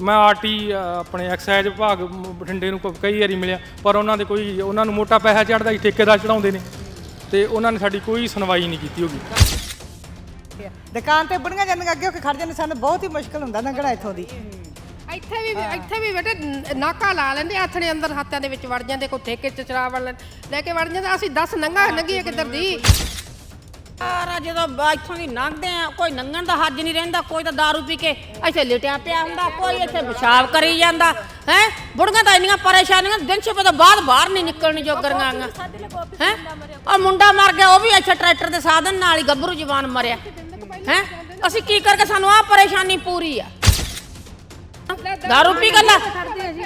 ਮੈਂ ਆਰਟੀ ਆਪਣੇ ਐਕਸਾਈਜ਼ ਵਿਭਾਗ ਬਠਿੰਡੇ ਨੂੰ ਕਈ ਵਾਰੀ ਮਿਲਿਆ ਪਰ ਉਹਨਾਂ ਦੇ ਕੋਈ ਉਹਨਾਂ ਨੂੰ ਮੋਟਾ ਪੈਸਾ ਚੜਦਾ ਹੀ ਠੇਕੇਦਾਰ ਚੜਾਉਂਦੇ ਨੇ। ਤੇ ਉਹਨਾਂ ਨੇ ਸਾਡੀ ਕੋਈ ਸੁਣਵਾਈ ਨਹੀਂ ਕੀਤੀ ਹੋਗੀ। ਦੁਕਾਨ ਤੇ ਬੁੜੀਆਂ ਜਾਂਦੀਆਂ ਅੱਗੇ ਹੋ ਕੇ ਖੜ ਜਾਂਦੇ ਸਾਨੂੰ ਬਹੁਤ ਹੀ ਮੁਸ਼ਕਲ ਹੁੰਦਾ ਲੰਘਣਾ ਇੱਥੋਂ ਦੀ। ਇੱਥੇ ਵੀ ਇੱਥੇ ਵੀ ਬੇਟੇ ਨਾਕਾ ਲਾ ਲੈਂਦੇ ਹੱਥ ਨੇ ਅੰਦਰ ਹੱਥਾਂ ਦੇ ਵਿੱਚ ਵੜ ਜਾਂਦੇ ਕੋਈ ਠੇਕੇ ਚ ਚਰਾ ਵੜ ਲੈ ਕੇ ਵੜ ਜਾਂਦੇ ਅਸੀਂ 10 ਨੰਗਾ ਨੰਗੀਏ ਕਿੱਧਰ ਦੀ? ਸਾਰਾ ਜਦੋਂ ਬ- ਦੀ ਲੰਘਦੇ ਆ। ਕੋਈ ਨੰਗਣ ਦਾ ਹੱਜ ਨਹੀਂ ਰਹਿੰਦਾ ਕੋਈ ਤਾਂ दारू ਪੀ ਕੇ ਇੱਥੇ ਲਿਟਿਆ ਪਿਆ ਹੁੰਦਾ ਕੋਈ ਇੱਥੇ ਪਿਸ਼ਾਬ ਕਰੀ ਜਾਂਦਾ। ਹੈ? ਬੁੜੀਆਂ ਤਾਂ ਇੰਨੀਆਂ ਪਰੇਸ਼ਾਨੀਆਂ ਦਿਨ ਛੁਪੇ ਤੋਂ ਬਾਅਦ ਬਾਹਰ ਨਹੀਂ ਨਿਕਲਣ ਜੋਗਰੀਆਂ ਆ ਹੈ? ਉਹ ਮੁੰਡਾ ਮਰ ਗਿਆ ਉਹ ਵੀ ਇੱਥੇ ਟਰੈਕਟਰ ਦੇ ਸਾਧਨ ਨਾਲ ਹੀ ਗੱਭਰੂ ਜਵਾਨ ਮਰਿਆ। ਹੈ? ਅਸੀਂ ਕੀ ਕਰਕੇ ਸਾਨੂੰ ਆ ਪਰੇਸ਼ਾਨੀ ਪੂਰੀ ਆ? ਦਾਰੂ ਪੀ ਗੱਲਾਂ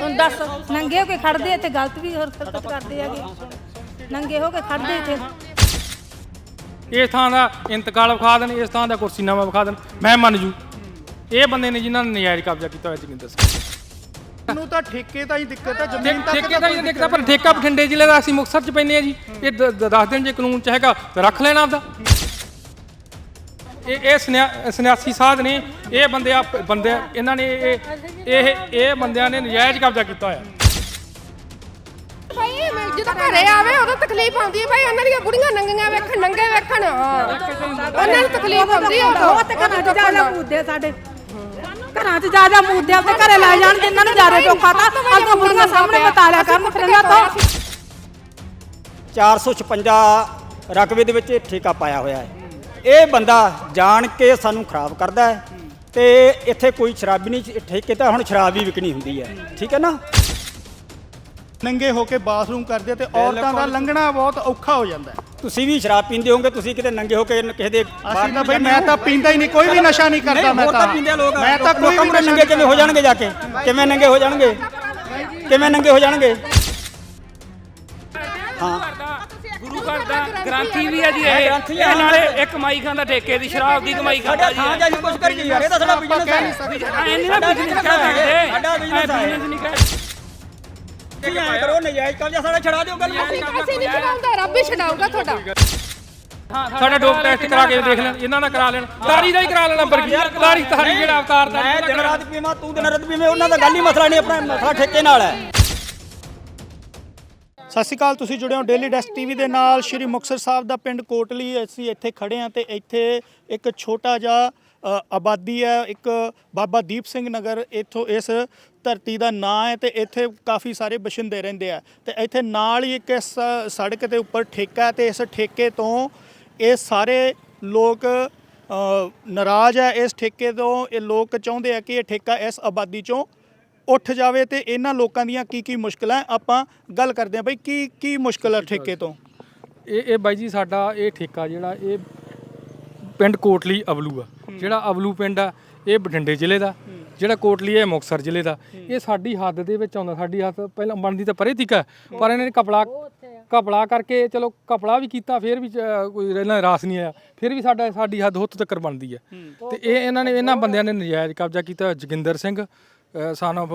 ਹੁਣ ਦੱਸ। ਨੰਗੇ ਹੋ ਕੇ ਖੜਦੇ ਇੱਥੇ ਗਲਤ ਵੀ ਹੋਰ ਸਭ ਕੁਝ ਕਰਦੇ ਹੈਗੇ। ਨੰਗੇ ਹੋ ਕੇ ਖੜਦੇ ਇੱਥੇ। ਇਸ ਥਾਂ ਦਾ ਇੰਤਕਾਲ ਵਿਖਾ ਦੇਣ ਇਸ ਥਾਂ ਦਾ ਕੁਰਸੀਨਾਮਾ ਵਿਖਾ ਦੇਣ। ਮੈਂ ਮੰਨ ਜੂ ਇਹ ਬੰਦੇ ਨੇ ਜਿਨ੍ਹਾਂ ਨੇ ਨਜਾਇਜ਼ ਕਬਜ਼ਾ ਕੀਤਾ ਹੋਇਆ ਜਗਿੰਦਰ ਸਿੰਘ। ਨੂੰ ਤਾਂ ਠੇਕੇ ਦਾ ਹੀ ਦਿੱਕਤ ਹੈ ਜ਼ਮੀਨ ਤੱਕ ਠੇਕੇ ਦਾ ਹੀ ਦੇਖਦਾ ਪਰ ਠੇਕਾ ਬਠਿੰਡੇ ਜ਼ਿਲ੍ਹੇ ਦਾ ਅਸੀਂ ਮੁਕਤਸਰ ਚ ਪੈਨੇ ਆ ਜੀ। ਇਹ ਦੱਸ ਦੇਣ ਜੇ ਕਾਨੂੰਨ ਚ ਹੈਗਾ ਤਾਂ ਰੱਖ ਲੈਣਾ ਆਪਦਾ। ਇਹ ਇਹ ਸੰਨਿਆ- ਸੰਨਿਆਸੀ ਸਾਧ ਨੇ ਇਹ ਬੰਦੇ ਆ ਬੰਦੇ ਇਹਨਾਂ ਨੇ ਇਹ ਇਹ ਇਹ ਬੰਦਿਆਂ ਨੇ ਨਜਾਇਜ਼ ਕਬਜ਼ਾ ਕੀਤਾ ਹੋਇਆ। ਭਾਈ ਜਦੋਂ ਘਰੇ ਆਵੇ ਉਦੋਂ ਤਕਲੀਫ ਆਉਂਦੀ ਹੈ ਭਾਈ ਉਹਨਾਂ ਦੀਆਂ ਬੁੜੀਆਂ ਨੰਗੀਆਂ ਵੇਖਣ ਨੰਗੇ ਵੇਖਣ ਹਾਂ। ਉਹਨਾਂ ਨੂੰ ਤਕਲੀਫ ਆਉਂਦੀ ਹੈ ਉਦੋਂ। ਉਹ ਤੇ ਘਰਾਂ 'ਚ ਜਾ ਜਾ ਮੂਦੇ ਸਾਡੇ। ਘਰਾਂ 'ਚ ਜਾ ਜਾ ਮੂਦੇ ਆਪਣੇ ਘਰੇ ਲੈ ਜਾਣ ਜਿੰਨਾਂ ਨੂੰ ਜਾਰੇ ਟੋਕਾ ਤਾਂ ਅੱਗੋਂ ਬੁੜੀਆਂ ਸਾਹਮਣੇ ਬਤਾਲਿਆ ਕਰਨ ਫਿਰ ਇਹਨਾਂ ਤੋਂ। 456 ਰਕਬੇ ਦੇ ਵਿੱਚ ਠੇਕਾ ਪਾਇਆ ਹੋਇਆ ਹੈ। ਇਹ ਬੰਦਾ ਜਾਣ ਕੇ ਸਾਨੂੰ ਖਰਾਬ ਕਰਦਾ ਹੈ ਤੇ ਇੱਥੇ ਕੋਈ ਸ਼ਰਾਬੀ ਨਹੀਂ ਠੇਕੇ ਤਾਂ ਹੁਣ ਸ਼ਰਾਬ ਵੀ ਵਿਕਣੀ ਹੁੰਦੀ ਹੈ। ਠੀਕ ਹੈ ਨਾ? ਨੰਗੇ ਹੋ ਕੇ ਬਾਥਰੂਮ ਕਰਦੇ ਤੇ ਔਰਤਾਂ ਦਾ ਲੰਘਣਾ ਬਹੁਤ ਔਖਾ ਹੋ ਜਾਂਦਾ ਹੈ। ਤੁਸੀਂ ਵੀ ਸ਼ਰਾਬ ਪੀਂਦੇ ਹੋਗੇ ਤੁਸੀਂ ਕਿਤੇ ਨੰਗੇ ਹੋ ਕੇ ਕਿਸੇ ਦੇ ਅਸੀਂ ਤਾਂ ਬਈ ਮੈਂ ਤਾਂ ਪੀਂਦਾ ਹੀ ਨਹੀਂ ਕੋਈ ਵੀ ਨਸ਼ਾ ਨਹੀਂ ਕਰਦਾ ਮੈਂ ਤਾਂ ਪੀਂਦੇ ਆ ਲੋਕ। ਮੈਂ ਤਾਂ ਕੋਈ ਵੀ ਨਸ਼ਾ ਨੰਗੇ ਕਿਵੇਂ ਹੋ ਜਾਣਗੇ ਜਾ ਕੇ? ਕਿਵੇਂ ਨੰਗੇ ਹੋ ਜਾਣਗੇ? ਕਿਵੇਂ ਨੰਗੇ ਹੋ ਜਾਣਗੇ? ਗੁਰੂ ਘਰ ਦਾ ਗ੍ਰੰਥੀ ਵੀ ਹੈ ਜੀ ਇਹ। ਇਹ ਨਾਲੇ ਇੱਕ ਕਮਾਈ ਖਾਂਦਾ ਠੇਕੇ ਦੀ ਸ਼ਰਾਬ ਦੀ ਕਮਾਈ ਖਾਂਦਾ ਜੀ ਹਾਂ ਜੀ ਕੁਝ ਕਰੀਏ ਯਾਰ ਇਹ ਤਾਂ ਸਾਡਾ ਬਿਜ਼ਨਸ ਹੈ। ਨਹੀਂ ਨਾ ਬਿਜ਼ਨਸ ਕਰ ਸਕਦੇ। ਸਾਡਾ ਹੈ। ਬਿਜ਼ਨਸ ਨਹੀਂ ਕਰ ਤੁਸੀਂ ਐਂ ਕਰੋ ਨਜਾਇਜ਼ ਕਬਜ਼ਾ ਸਾਡਾ ਛੜਾ ਦਿਓ ਗੱਲ। ਅਸੀਂ ਅਸੀਂ ਨਹੀਂ ਛਡਾਉਂਦਾ ਰੱਬ ਹੀ ਛਡਾਊਗਾ ਤੁਹਾਡਾ। ਸਾਡਾ ਡੋਪ ਟੈਸਟ ਕਰਾ ਕੇ ਦੇਖ ਲੈਣ? ਇਹਨਾਂ ਦਾ ਕਰਾ ਲੈਣ। ਤਾਰੀ ਦਾ ਹੀ ਕਰਾ ਲੈਣਾ ਬਰਗੀ ਤਾਰੀ ਤਾਰੀ ਜਿਹੜਾ ਅਵਤਾਰ ਦਾ ਮੈਂ ਦਿਨ ਰਾਤ ਪੀਵਾਂ ਤੂੰ ਦਿਨ ਰਾਤ ਪੀਵੇਂ ਉਹਨਾਂ ਦਾ ਗੱਲ ਹੀ ਮਸਲਾ ਨਹੀਂ ਆਪਣਾ ਮਸਲਾ ਠੇਕੇ ਨਾਲ ਹੈ। ਸਤਿ ਸ਼੍ਰੀ ਅਕਾਲ ਤੁਸੀਂ ਜੁੜੇ ਹੋ ਡੇਲੀ ਡੈਸਕ ਟੀਵੀ ਦੇ ਨਾਲ। ਸ਼੍ਰੀ ਮੁਕਤਸਰ ਸਾਹਿਬ ਦਾ ਪਿੰਡ ਕੋਟਲੀ ਅਸੀਂ ਇੱਥੇ ਖੜੇ ਹਾਂ ਤੇ ਇੱਥੇ ਇੱਕ ਛੋਟਾ ਜਿਹਾ ਆਬਾਦੀ ਹੈ ਇੱਕ ਬਾਬਾ ਦੀਪ ਸਿੰਘ ਨਗਰ ਇੱਥੋਂ ਇਸ ਧਰਤੀ ਦਾ ਨਾਂ ਹੈ ਤੇ ਇੱਥੇ ਕਾਫੀ ਸਾਰੇ ਬਸ਼ਿੰਦੇ ਰਹਿੰਦੇ ਆ। ਤੇ ਇੱਥੇ ਨਾਲ ਹੀ ਇੱਕ ਇਸ ਸੜਕ ਦੇ ਉੱਪਰ ਠੇਕਾ ਹੈ ਤੇ ਇਸ ਠੇਕੇ ਤੋਂ ਇਹ ਸਾਰੇ ਲੋਕ ਨਾਰਾਜ਼ ਹੈ। ਇਸ ਠੇਕੇ ਤੋਂ ਇਹ ਲੋਕ ਚਾਹੁੰਦੇ ਆ ਕਿ ਇਹ ਠੇਕਾ ਇਸ ਆਬਾਦੀ ਚੋਂ ਉੱਠ ਜਾਵੇ ਤੇ ਇਹਨਾਂ ਲੋਕਾਂ ਦੀਆਂ ਕੀ ਕੀ ਮੁਸ਼ਕਲਾਂ ਆਪਾਂ ਗੱਲ ਕਰਦੇ ਹਾਂ ਬਈ ਕੀ ਕੀ ਮੁਸ਼ਕਲ ਹੈ ਠੇਕੇ ਤੋਂ? ਇਹ ਇਹ ਬਾਈ ਜੀ ਸਾਡਾ ਇਹ ਠੇਕਾ ਜਿਹੜਾ ਇਹ ਪਿੰਡ ਕੋਟਲੀ ਅਬਲੂ ਆ। ਜਿਹੜਾ ਅਬਲੂ ਪਿੰਡ ਆ ਇਹ ਬਠਿੰਡੇ ਜ਼ਿਲ੍ਹੇ ਦਾ। ਜਿਹੜਾ ਕੋਟਲੀ ਇਹ ਮੁਕਤਸਰ ਜ਼ਿਲ੍ਹੇ ਦਾ। ਇਹ ਸਾਡੀ ਹੱਦ ਦੇ ਵਿੱਚ ਆਉਂਦਾ ਸਾਡੀ ਹੱਦ ਪਹਿਲਾਂ ਬਣਦੀ ਤਾਂ ਪਰੇ ਤੀਕਾ ਪਰ ਇਹਨਾਂ ਨੇ ਕਪੜਾ ਕਪੜਾ ਕਰਕੇ ਚਲੋ ਕਪੜਾ ਵੀ ਕੀਤਾ ਫਿਰ ਵੀ ਕੋਈ ਇਹਨਾਂ ਰਾਸ ਨਹੀਂ ਆਇਆ। ਫਿਰ ਵੀ ਸਾਡਾ ਸਾਡੀ ਹੱਦ ਹੁੱਤ ਤੱਕ ਬਣਦੀ ਹੈ। ਤੇ ਇਹ ਇਹਨਾਂ ਨੇ ਇਹਨਾਂ ਬੰਦਿਆਂ ਨੇ ਨਜਾਇਜ਼ ਕਬਜ਼ਾ ਕੀਤਾ ਜੋਗਿੰਦਰ ਸਿੰਘ ਸਨ of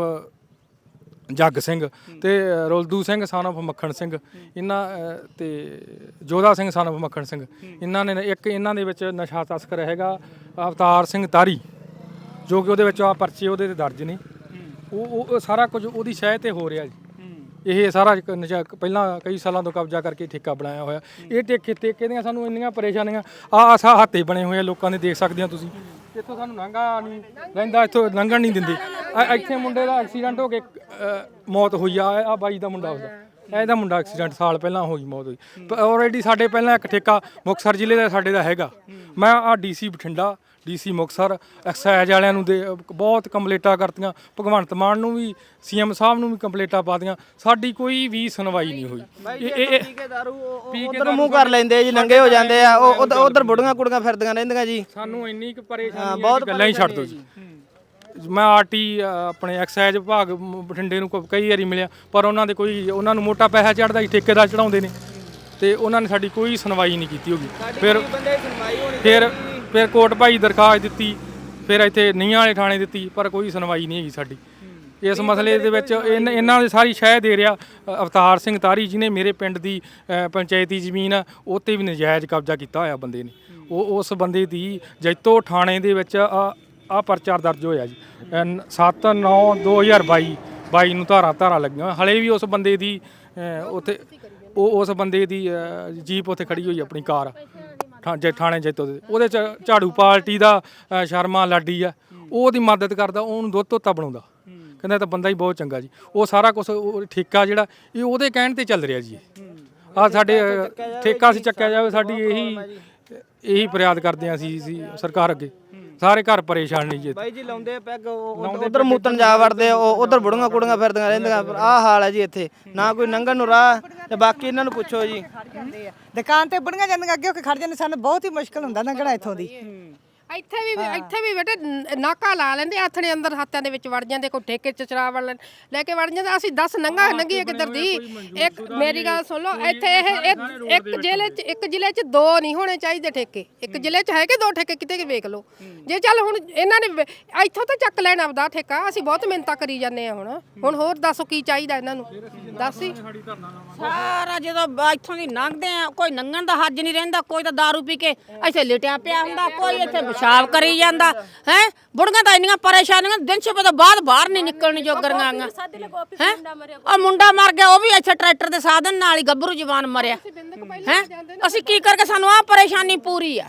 ਜੱਗ ਸਿੰਘ ਤੇ ਰੁਲਦੂ ਸਿੰਘ ਸਨ of ਮੱਖਣ ਸਿੰਘ। ਇਹਨਾਂ ਅ, ਤੇ ਜੋਧਾ ਸਿੰਘ ਸਨ of ਮੱਖਣ ਸਿੰਘ। ਇਹਨਾਂ ਨੇ ਇੱਕ ਇਹਨਾਂ ਦੇ ਵਿੱਚ ਨਸ਼ਾ ਤਸਕਰ ਹੈਗਾ ਅਵਤਾਰ ਸਿੰਘ ਤਾਰੀ ਜੋ ਕਿ ਉਹਦੇ ਵਿੱਚ ਆ ਪਰਚੇ ਉਹਦੇ ਤੇ ਦਰਜ ਨੇ। ਉਹ ਉਹ ਉਹ ਸਾਰਾ ਕੁਝ ਉਹਦੀ ਸ਼ਹਿ ਤੇ ਹੋ ਰਿਹਾ ਜੀ। ਇਹ ਸਾਰਾ ਇੱਕ ਨਸ਼ਾ ਪਹਿਲਾਂ ਕਈ ਸਾਲਾਂ ਤੋਂ ਕਬਜ਼ਾ ਕਰਕੇ ਠੇਕਾ ਬਣਾਇਆ ਹੋਇਆ। ਇਹ ਠੇਕੇ ਠੇਕੇ ਦੀਆਂ ਸਾਨੂੰ ਇੰਨੀਆਂ ਪਰੇਸ਼ਾਨੀਆਂ ਆ ਆਸਾ ਹੱਥੇ ਬਣੇ ਹੋਏ ਆ ਲੋਕਾਂ ਦੇ ਦੇਖ ਸਕਦੇ ਆ ਤੁਸੀਂ। ਇੱਥੋਂ ਸਾਨੂੰ ਲੰਘਾ ਨਹੀਂ ਰਹਿੰਦਾ ਇੱਥੋਂ ਲੰਘਣ ਨਹੀਂ ਦਿੰਦੇ। ਆ- ਇੱਥੇ ਮੁੰਡੇ ਦਾ ਐਕਸੀਡੈਂਟ ਹੋ ਕੇ ਅ, ਮੌਤ ਹੋਈ ਆ ਆ ਬਾਈ ਦਾ ਮੁੰਡਾ ਉਹਦਾ ਇਹਦਾ ਮੁੰਡਾ ਐਕਸੀਡੈਂਟ ਸਾਲ ਪਹਿਲਾਂ ਹੋਈ ਮੌਤ ਹੋਈ। ਆਲਰੇਡੀ ਸਾਡੇ ਪਹਿਲਾਂ ਇੱਕ ਠੇਕਾ ਮੁਕਤਸਰ ਜ਼ਿਲ੍ਹੇ ਦਾ ਸਾਡੇ ਦਾ ਹੈਗਾ। ਮੈਂ ਆ DC Bathinda DC Muktsar excise ਵਾਲਿਆਂ ਨੂੰ ਦੇ ਬਹੁਤ ਕੰਪਲੇਟਾਂ ਕਰਤੀਆਂ। ਭਗਵੰਤ ਮਾਨ ਨੂੰ ਵੀ ਸੀਐਮ ਸਾਹਿਬ ਨੂੰ ਵੀ ਕੰਪਲੇਟਾਂ ਪਾਤੀਆਂ। ਸਾਡੀ ਕੋਈ ਵੀ ਸੁਣਵਾਈ ਨਹੀਂ ਹੋਈ। ਇਹ ਇਹ ਇਹ- ਕੇ ਉਧਰ ਮੂੰਹ ਕਰ ਲੈਂਦੇ ਆ ਜੀ ਨੰਗੇ ਹੋ ਜਾਂਦੇ ਆ। ਉਹ ਉਧਰ ਬੁੜੀਆਂ ਕੁੜੀਆਂ ਫਿਰਦੀਆਂ ਰਹਿੰਦੀਆਂ ਜੀ। ਸਾਨੂੰ ਇੰਨੀ ਕੁ ਪਰੇਸ਼ਾਨੀ ਬਹੁਤ ਗੱਲਾਂ ਹੀ ਛੱਡ ਦਿਓ ਜੀ। ਮੈਂ ਆਰਟੀ ਆਪਣੇ ਐਕਸਾਈਜ਼ ਵਿਭਾਗ ਬਠਿੰਡੇ ਨੂੰ ਕ- ਕਈ ਵਾਰੀ ਮਿਲਿਆ ਪਰ ਉਹਨਾਂ ਦੇ ਕੋਈ ਉਹਨਾਂ ਨੂੰ ਮੋਟਾ ਪੈਸਾ ਚੜਦਾ ਹੀ ਠੇਕੇਦਾਰ ਚੜਾਉਂਦੇ ਨੇ। ਤੇ ਉਹਨਾਂ ਨੇ ਸਾਡੀ ਕੋਈ ਸੁਣਵਾਈ ਨਹੀਂ ਕੀਤੀ ਹੋਗੀ। ਫਿਰ ਫਿਰ ਫਿਰ ਕੋਟ ਭਾਈ ਦਰਖਾਸਤ ਦਿੱਤੀ ਫਿਰ ਇੱਥੇ ਨੀਆਂ ਵਾਲੇ ਥਾਣੇ ਦਿੱਤੀ ਪਰ ਕੋਈ ਸੁਣਵਾਈ ਨਹੀਂ ਹੈਗੀ ਸਾਡੀ। ਇਸ ਮਸਲੇ ਦੇ ਵਿੱਚ ਇਨ- ਇਹਨਾਂ ਦੀ ਸਾਰੀ ਸ਼ਹਿ ਦੇ ਰਿਹਾ ਅ, ਅਵਤਾਰ ਸਿੰਘ ਤਾਰੀ ਜਿਹਨੇ ਮੇਰੇ ਪਿੰਡ ਦੀ ਅ, ਪੰਚਾਇਤੀ ਜ਼ਮੀਨ ਆ ਉਹ 'ਤੇ ਵੀ ਨਜਾਇਜ਼ ਕਬਜ਼ਾ ਕੀਤਾ ਹੋਇਆ ਬੰਦੇ ਨੇ। ਉਹ ਉਸ ਬੰਦੇ ਦੀ ਜੈਤੋ ਥਾਣੇ ਦੇ ਵਿੱਚ ਅ, ਆ ਪਰਚਾ ਦਰਜ ਹੋਇਆ ਜੀ। 7 9 2022 22 ਨੂੰ ਧਾਰਾ ਧਾਰਾ ਲੱਗੀਆਂ। ਹਲੇ ਵੀ ਉਸ ਬੰਦੇ ਦੀ ਉੱਥੇ ਉਹ ਉਸ ਬੰਦੇ ਦੀ ਜੀਪ ਉੱਥੇ ਖੜੀ ਹੋਈ ਆਪਣੀ ਕਾਰ। ਥਾਂ- ਜੇ ਥਾਣੇ ਜੈਤੋ ਦੇ। ਉਹਦੇ ਚ ਝਾੜੂ ਪਾਰਟੀ ਦਾ ਸ਼ਰਮਾ ਲਾਡੀ ਆ। ਉਹਦੀ ਮਦਦ ਕਰਦਾ, ਉਹਨੂੰ ਦੁੱਧ ਧੋਤਾ ਬਣਾਉਂਦਾ। ਕਹਿੰਦਾ ਤਾਂ ਬੰਦਾ ਹੀ ਬਹੁਤ ਚੰਗਾ ਜੀ। ਉਹ ਸਾਰਾ ਕੁਝ ਠੇਕਾ ਜਿਹੜਾ, ਇਹ ਉਹਦੇ ਕਹਿਣ ਤੇ ਚੱਲ ਰਿਹਾ ਜੀ ਆ ਸਾਡੇ ਠੇਕਾ ਸੀ ਚੱਕਿਆ ਜਾਵੇ, ਸਾਡੀ ਇਹੀ ਇਹੀ ਫਰਿਆਦ ਕਰਦੇ ਆ ਅਸੀਂ ਸਰਕਾਰ ਅੱਗੇ। ਸਾਰੇ ਘਰ ਪਰੇਸ਼ਾਨ ਨੇ ਜੀ ਇੱਥੇ। ਬਾਈ ਜੀ ਲਾਉਂਦੇ ਪੈਗ ਉਧਰ ਮੂਤਨ ਜਾ ਵੜਦੇ ਉਧਰ ਬੁੜੀਆਂ ਕੁੜੀਆਂ ਫਿਰਦੀਆਂ ਰਹਿੰਦੀਆਂ ਆਹ ਹਾਲ ਹੈ ਜੀ ਇੱਥੇ। ਨਾ ਕੋਈ ਨੰਗਣ ਨੂੰ ਰਾਹ ਤੇ ਬਾਕੀ ਇਹਨਾਂ ਨੂੰ ਪੁੱਛੋ ਜੀ। ਜਾਂਦੇ ਆ ਦੁਕਾਨ ਤੇ ਬੁੜੀਆਂ ਜਾਂਦੀਆਂ ਅੱਗੇ ਹੋ ਕੇ ਖੜ ਜਾਂਦੇ ਸਾਨੂੰ ਬਹੁਤ ਹੀ ਮੁਸ਼ਕਲ ਹੁੰਦਾ ਲੰਘਣਾ ਇੱਥੋਂ ਦੀ। ਇੱਥੇ ਵੀ ਇੱਥੇ ਵੀ ਬੇਟੇ ਨ- ਨਾਕਾ ਲਾ ਲੈਂਦੇ ਆਥਣੇ ਅੰਦਰ ਹੱਥਾਂ ਦੇ ਵਿੱਚ ਵੜ ਜਾਂਦੇ ਕੋਈ ਠੇਕੇ ਚ ਚਰਾ ਵੜ ਲੈਣ ਲੈ ਕੇ ਵੜ ਜਾਂਦੇ ਅਸੀਂ 10 ਨੰਗਾ ਨੰਗੀਏ ਕਿੱਧਰ ਦੀ ਇੱਕ ਮੇਰੀ ਗੱਲ ਸੁਣ ਲਓ ਇੱਥੇ ਇਹ ਇੱਕ ਜ਼ਿਲ੍ਹੇ ਚ ਇੱਕ ਜ਼ਿਲ੍ਹੇ ਚ ਦੋ ਨਹੀਂ ਹੋਣੇ ਚਾਹੀਦੇ ਠੇਕੇ। ਇੱਕ ਜ਼ਿਲ੍ਹੇ ਚ ਹੈਗੇ ਦੋ ਠੇਕੇ ਕਿਤੇ ਕਿ ਵੇਖ ਲਓ। ਜੇ ਚੱਲ ਹੁਣ ਇਹਨਾਂ ਨੇ ਵੇ- ਇੱਥੋਂ ਤਾਂ ਚੱਕ ਲੈਣ ਆਪਦਾ ਠੇਕਾ ਅਸੀਂ ਬਹੁਤ ਮਿਹਨਤਾਂ ਕਰੀ ਜਾਂਦੇ ਆ ਹੁਣ। ਹੁਣ ਹੋਰ ਦੱਸੋ ਕੀ ਚਾਹੀਦਾ ਇਹਨਾਂ ਨੂੰ? ਦੱਸ ਹੀ। ਸਾਰਾ ਜਦੋਂ ਬ- ਇੱਥੋਂ ਦੀ ਲੰਘਦੇ ਆ ਕੋਈ ਲੰਘਣ ਦਾ ਹੱਜ ਨਹੀਂ ਰਹਿੰਦਾ ਕੋਈ ਤਾਂ दारू ਪੀ ਕੇ ਇੱਥੇ ਲਿਟਿਆ ਪਿਆ ਹੁੰਦਾ ਕੋਈ ਇੱਥੇ ਪਿਸ਼ਾਬ ਕਰੀ ਜਾਂਦਾ ਹੈ? ਬੁੜੀਆਂ ਤਾਂ ਇੰਨੀਆਂ ਪਰੇਸ਼ਾਨੀਆਂ ਦਿਨ ਛੇ ਤੋਂ ਬਾਅਦ ਬਾਹਰ ਨਹੀਂ ਨਿਕਲਣ ਜੋਗਰੀਆਂ ਆਂਗਾ ਹੈ? ਉਹ ਮੁੰਡਾ ਮਰ ਗਿਆ ਉਹ ਵੀ ਇੱਥੇ ਟਰੈਕਟਰ ਦੇ ਸਾਧਨ ਨਾਲ ਹੀ ਗੱਭਰੂ ਜਵਾਨ ਮਰਿਆ। ਹੈ? ਅਸੀਂ ਕੀ ਕਰਕੇ ਸਾਨੂੰ ਆ ਪਰੇਸ਼ਾਨੀ ਪੂਰੀ ਆ?